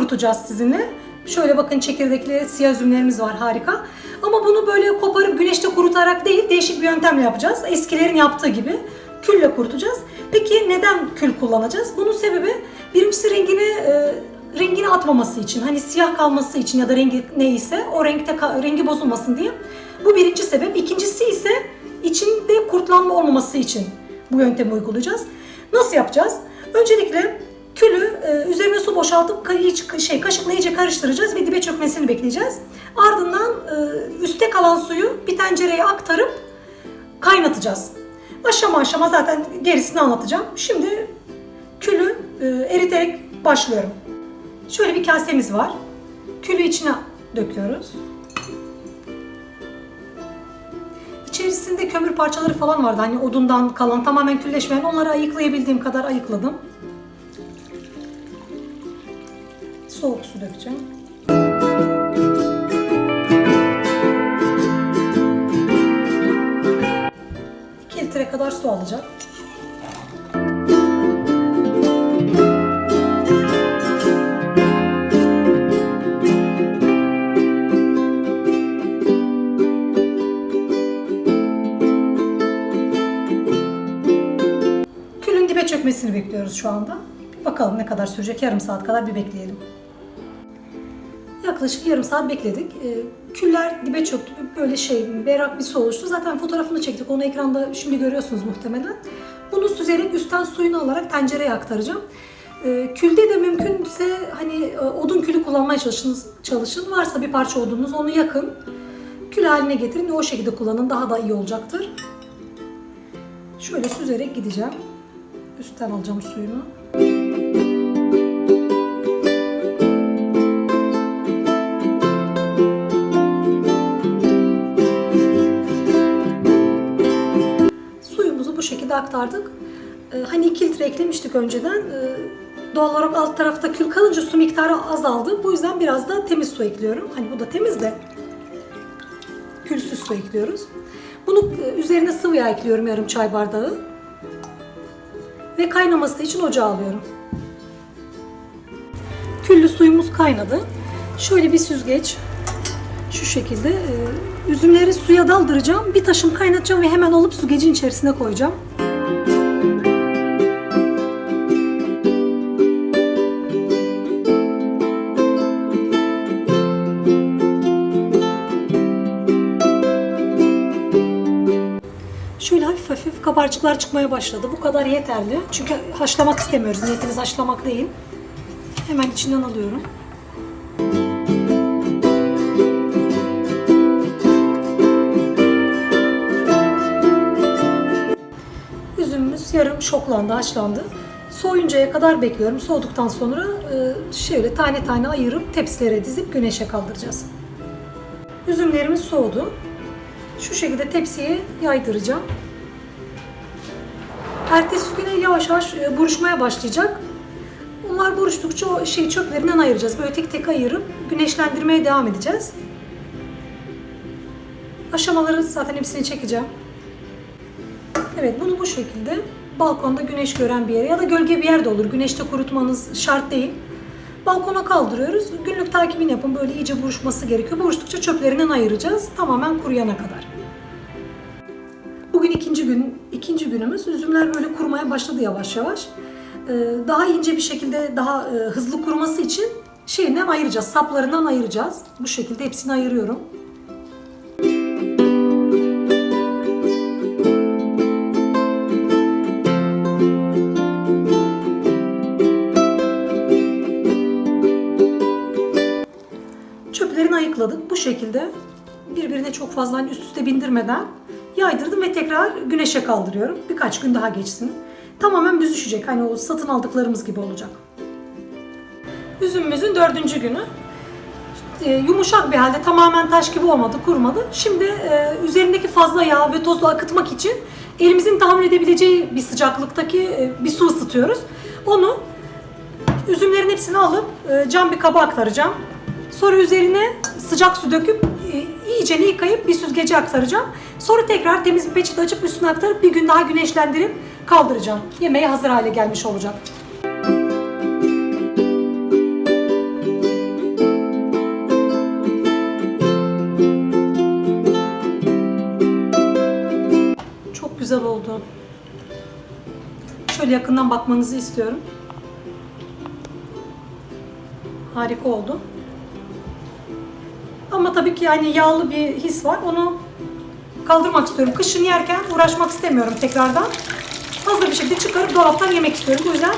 kurutacağız sizinle. Şöyle bakın çekirdekli siyah üzümlerimiz var harika. Ama bunu böyle koparıp güneşte kurutarak değil değişik bir yöntemle yapacağız. Eskilerin yaptığı gibi külle kurutacağız. Peki neden kül kullanacağız? Bunun sebebi birincisi rengini e, rengini atmaması için. Hani siyah kalması için ya da rengi neyse o renkte rengi bozulmasın diye. Bu birinci sebep. İkincisi ise içinde kurtlanma olmaması için bu yöntemi uygulayacağız. Nasıl yapacağız? Öncelikle külü e, üzerine su boşaltıp şey kaşıkla iyice karıştıracağız ve dibe çökmesini bekleyeceğiz. Ardından e, üstte kalan suyu bir tencereye aktarıp kaynatacağız. Aşama aşama zaten gerisini anlatacağım. Şimdi külü e, eriterek başlıyorum. Şöyle bir kasemiz var. Külü içine döküyoruz. İçerisinde kömür parçaları falan vardı. Hani odundan kalan tamamen külleşmeyen onları ayıklayabildiğim kadar ayıkladım. Soğuk su dökeceğim. Litre kadar su dibe çökmesini bekliyoruz şu anda. Bir bakalım ne kadar sürecek. Yarım saat kadar bir bekleyelim. Yaklaşık yarım saat bekledik. Ee, küller dibe çöktü. Böyle şey, berrak bir su oluştu. Zaten fotoğrafını çektik. Onu ekranda şimdi görüyorsunuz muhtemelen. Bunu süzerek üstten suyunu alarak tencereye aktaracağım. Ee, külde de mümkünse hani e, odun külü kullanmaya çalışın, çalışın. Varsa bir parça odununuz onu yakın. Kül haline getirin ve o şekilde kullanın. Daha da iyi olacaktır. Şöyle süzerek gideceğim. Üstten alacağım suyunu. Aktardık. Ee, hani 2 litre eklemiştik önceden. Ee, doğal olarak alt tarafta kül kalınca su miktarı azaldı. Bu yüzden biraz da temiz su ekliyorum. Hani bu da temiz de külsüz su ekliyoruz. Bunu e, üzerine sıvı yağ ekliyorum yarım çay bardağı. Ve kaynaması için ocağa alıyorum. Küllü suyumuz kaynadı. Şöyle bir süzgeç şu şekilde e, üzümleri suya daldıracağım. Bir taşım kaynatacağım ve hemen alıp süzgecin içerisine koyacağım. Kabarcıklar çıkmaya başladı. Bu kadar yeterli. Çünkü haşlamak istemiyoruz. Niyetimiz haşlamak değil. Hemen içinden alıyorum. Üzümümüz yarım şoklandı, haşlandı. Soğuyuncaya kadar bekliyorum. Soğuduktan sonra e, şöyle tane tane ayırıp tepsilere dizip güneşe kaldıracağız. Üzümlerimiz soğudu. Şu şekilde tepsiye yaydıracağım. Ertesi güne yavaş yavaş e, buruşmaya başlayacak. Bunlar buruştukça o şey çöplerinden ayıracağız. Böyle tek tek ayırıp güneşlendirmeye devam edeceğiz. Aşamaları zaten hepsini çekeceğim. Evet bunu bu şekilde balkonda güneş gören bir yere ya da gölge bir yerde olur. Güneşte kurutmanız şart değil. Balkona kaldırıyoruz. Günlük takibini yapın. Böyle iyice buruşması gerekiyor. Buruştukça çöplerinden ayıracağız. Tamamen kuruyana kadar. İkinci günümüz. Üzümler böyle kurumaya başladı yavaş yavaş. Ee, Daha ince bir şekilde, daha e, hızlı kuruması için şeyinden ayıracağız, saplarından ayıracağız. Bu şekilde hepsini ayırıyorum. Çöplerini ayıkladık. Bu şekilde birbirine çok fazla hani üst üste bindirmeden yaydırdım ve tekrar güneşe kaldırıyorum. Birkaç gün daha geçsin. Tamamen büzüşecek. Hani o satın aldıklarımız gibi olacak. Üzümümüzün dördüncü günü. E, yumuşak bir halde tamamen taş gibi olmadı, kurumadı. Şimdi e, üzerindeki fazla yağ ve tozu akıtmak için elimizin tahammül edebileceği bir sıcaklıktaki e, bir su ısıtıyoruz. Onu üzümlerin hepsini alıp e, cam bir kaba aktaracağım. Sonra üzerine sıcak su döküp ee, iyice yıkayıp bir süzgece aktaracağım. Sonra tekrar temiz bir peçete açıp üstüne aktarıp bir gün daha güneşlendirip kaldıracağım. Yemeğe hazır hale gelmiş olacak. Çok güzel oldu. Şöyle yakından bakmanızı istiyorum. Harika oldu. Ama tabii ki yani yağlı bir his var. Onu kaldırmak istiyorum. Kışın yerken uğraşmak istemiyorum tekrardan. Hazır bir şekilde çıkarıp dolaptan yemek istiyorum. Bu yüzden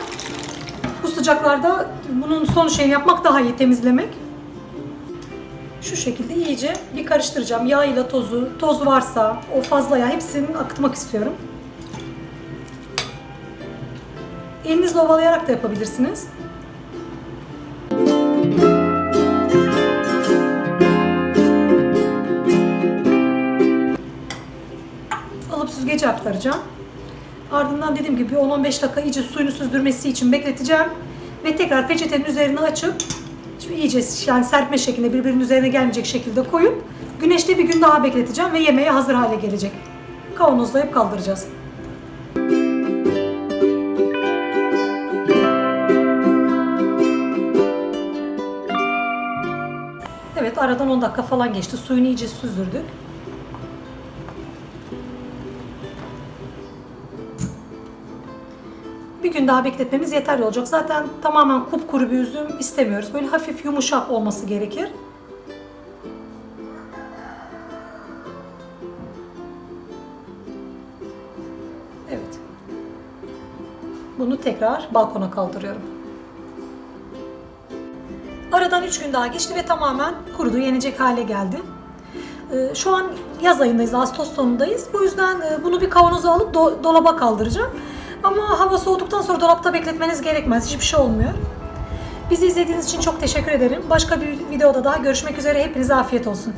bu sıcaklarda bunun son şeyini yapmak daha iyi temizlemek. Şu şekilde iyice bir karıştıracağım. Yağ ile tozu, toz varsa o fazla yağ hepsini akıtmak istiyorum. Elinizle ovalayarak da yapabilirsiniz. Süzgece aktaracağım. Ardından dediğim gibi 10-15 dakika iyice suyunu süzdürmesi için bekleteceğim. Ve tekrar peçetenin üzerine açıp şimdi iyice yani serpme şeklinde birbirinin üzerine gelmeyecek şekilde koyup güneşte bir gün daha bekleteceğim ve yemeğe hazır hale gelecek. Kavanozlayıp kaldıracağız. Evet aradan 10 dakika falan geçti. Suyunu iyice süzdürdük. Bir gün daha bekletmemiz yeterli olacak. Zaten tamamen kupkuru bir üzüm istemiyoruz. Böyle hafif yumuşak olması gerekir. Evet. Bunu tekrar balkona kaldırıyorum. Aradan 3 gün daha geçti ve tamamen kurudu, yenecek hale geldi. Ee, Şu an yaz ayındayız, Ağustos sonundayız. Bu yüzden e, bunu bir kavanoza alıp do- dolaba kaldıracağım. Ama hava soğuduktan sonra dolapta bekletmeniz gerekmez. Hiçbir şey olmuyor. Bizi izlediğiniz için çok teşekkür ederim. Başka bir videoda daha görüşmek üzere. Hepinize afiyet olsun.